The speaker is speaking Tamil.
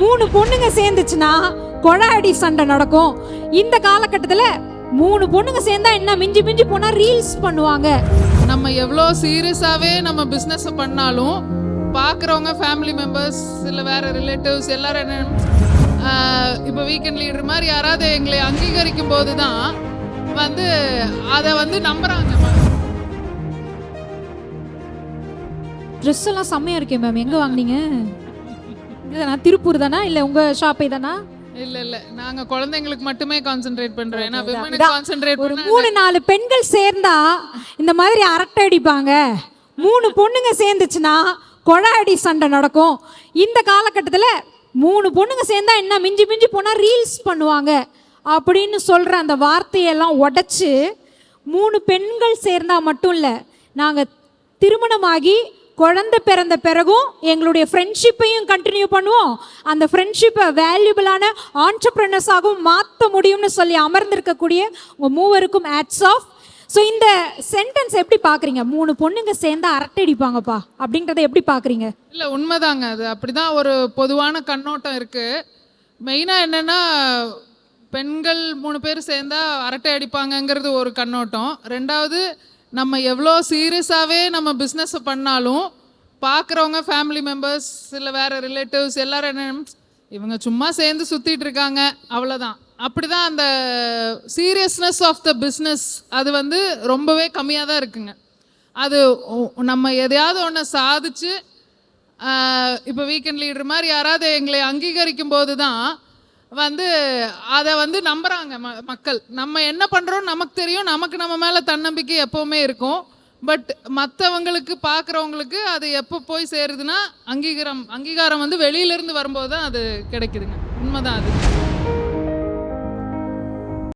மூணு பொண்ணுங்க சேர்ந்துச்சுன்னா கொழாடி சண்டை நடக்கும். இந்த காலகட்டத்தில் மூணு பொண்ணுங்க சேர்ந்தா என்ன? மிஞ்சி மிஞ்சி போனா ரீல்ஸ் பண்ணுவாங்க. நம்ம எவ்வளோ சீரியஸாகவே நம்ம பிஸ்னஸ் பண்ணாலும் பார்க்குறவங்க ஃபேமிலி மெம்பர்ஸ் இல்லை வேற ரிலேட்டிவ்ஸ் எல்லாரும் என்ன இப்போ வீக்கெண்ட் லீடர் மாதிரி யாராவது எங்களை அங்கீகரிக்கும் போது தான் வந்து அதை வந்து நம்புறாங்க. ட்ரெஸ் எல்லாம் செம்மையா இருக்கே மேம் எங்க வாங்குனீங்க? இதுதானா திருப்பூர் தானா? இல்ல உங்க ஷாப்பே தானா? இல்ல இல்ல. நாங்க குழந்தைங்களுக்கு மட்டுமே கான்சென்ட்ரேட் பண்றோம். ஏன்னா விமனுக்கு கான்சென்ட்ரேட் ஒரு மூணு நாலு பெண்கள் சேர்ந்தா இந்த மாதிரி அரட்டை அடிப்பாங்க. மூணு பொண்ணுங்க சேர்ந்துச்சுன்னா கொழாடி சண்டை நடக்கும். இந்த காலகட்டத்தில் மூணு பொண்ணுங்க சேர்ந்தா என்ன? மிஞ்சி மிஞ்சி போனால் ரீல்ஸ் பண்ணுவாங்க. அப்படின்னு சொல்கிற அந்த வார்த்தையெல்லாம் உடைச்சு மூணு பெண்கள் சேர்ந்தா மட்டும் இல்லை நாங்கள் திருமணமாகி குழந்தை பிறந்த பிறகும் எங்களுடைய ஃப்ரெண்ட்ஷிப்பையும் கண்டினியூ பண்ணுவோம். அந்த ஃப்ரெண்ட்ஷிப்பை வேல்யூபிளான ஆண்டர்பிரினர்ஸாகவும் மாற்ற முடியும்னு சொல்லி அமர்ந்திருக்கக்கூடிய உங்கள் மூவருக்கும் ஆட்ஸ் ஆஃப் ஸோ இந்த சென்டென்ஸ் எப்படி பார்க்குறீங்க மூணு பொண்ணுங்க சேர்ந்தா அரட்டை அடிப்பாங்கப்பா. அப்படின்றத எப்படி பார்க்குறீங்க இல்லை உண்மைதாங்க. அது அப்படிதான் ஒரு பொதுவான கண்ணோட்டம் இருக்குது மெயினாக என்னென்னா பெண்கள் மூணு பேர் சேர்ந்தா அரட்டை அடிப்பாங்கங்கிறது ஒரு கண்ணோட்டம். ரெண்டாவது நம்ம எவ்வளோ சீரியஸாகவே நம்ம பிஸ்னஸை பண்ணாலும் பார்க்குறவங்க ஃபேமிலி மெம்பர்ஸ் இல்லை வேறு ரிலேட்டிவ்ஸ் எல்லோரும் என்ன இவங்க சும்மா சேர்ந்து சுற்றிட்டு இருக்காங்க அவ்வளோதான் அப்படிதான் அந்த சீரியஸ்னஸ் ஆஃப் த பிஸ்னஸ் அது வந்து ரொம்பவே கம்மியாக தான் இருக்குங்க. அது நம்ம எதையாவது ஒன்று சாதிச்சு இப்போ வீக்கெண்ட் லீடர் மாதிரி யாராவது எங்களை அங்கீகரிக்கும் போது தான் வந்து அதை வந்து நம்புறாங்க ம மக்கள். நம்ம என்ன பண்ணுறோம் நமக்கு தெரியும். நமக்கு நம்ம மேலே தன்னம்பிக்கை எப்போவுமே இருக்கும். பட் மற்றவங்களுக்கு பார்க்குறவங்களுக்கு அது எப்போ போய் சேருதுன்னா அங்கீகாரம் அங்கீகாரம் வந்து வெளியிலேருந்து வரும்போது தான் அது கிடைக்குதுங்க. உண்மைதான் அது.